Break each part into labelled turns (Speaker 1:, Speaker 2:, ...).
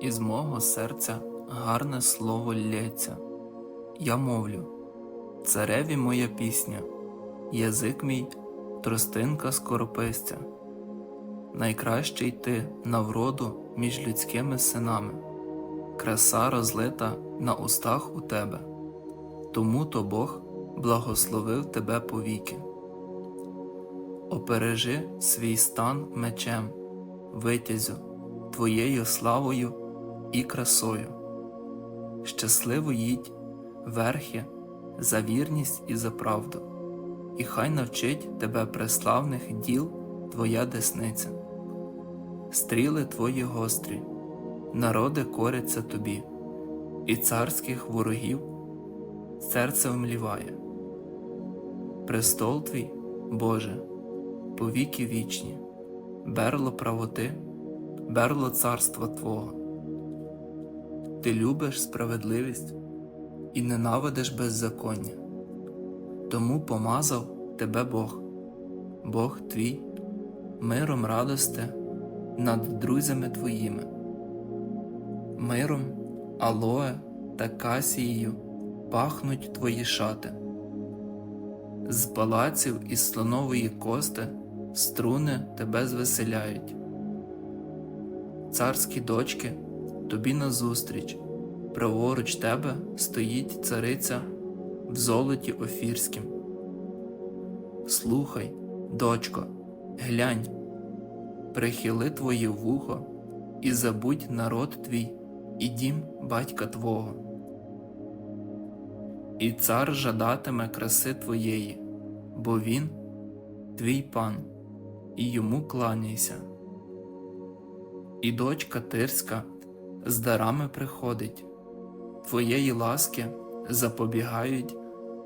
Speaker 1: із мого серця гарне слово лється. Я мовлю, цареві моя пісня, язик мій тростинка скоропистя. Найкращий ти на вроду між людськими синами, краса розлита на устах у тебе, тому то Бог благословив тебе повіки. Опережи свій стан мечем, витязю, твоєю славою і красою. Щасливо їдь верхи за вірність і за правду, і хай навчить тебе преславних діл твоя десниця. Стріли твої гострі, народи коряться тобі, і царських ворогів серце вмліває. Престол твій, Боже, повіки вічні, берло правоти, берло царства Твого. Ти любиш справедливість і ненавидиш беззаконня. Тому помазав тебе Бог, Бог твій, миром радосте над друзями твоїми, миром, алоe та касією пахнуть твої шати. З палаців із слонової кости струни тебе звеселяють. Царські дочки тобі назустріч, праворуч тебе стоїть цариця в золоті офірськім. Слухай, дочко, глянь, прихили твоє вухо і забудь народ твій і дім батька твого. І цар жадатиме краси твоєї, бо він твій пан, і йому кланяйся. І дочка тирська з дарами приходить, твоєї ласки запобігають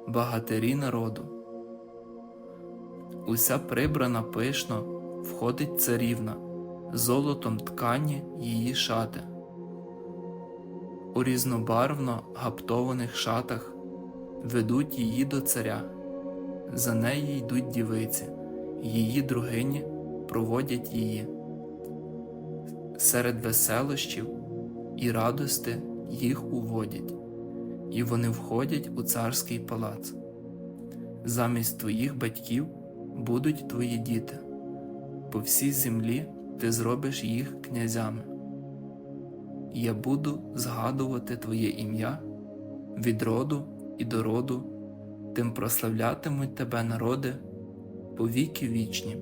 Speaker 1: багатирі народу. Уся прибрана пишно входить царівна, золотом ткані її шати. У різнобарвно гаптованих шатах ведуть її до царя, за неї йдуть дівиці, її другині проводять її. Серед веселощів і радости їх уводять, і вони входять у царський палац. Замість твоїх батьків будуть твої діти, по всій землі ти зробиш їх князями. Я буду згадувати Твоє ім'я від роду і до роду, тим прославлятимуть тебе народи по віки вічні.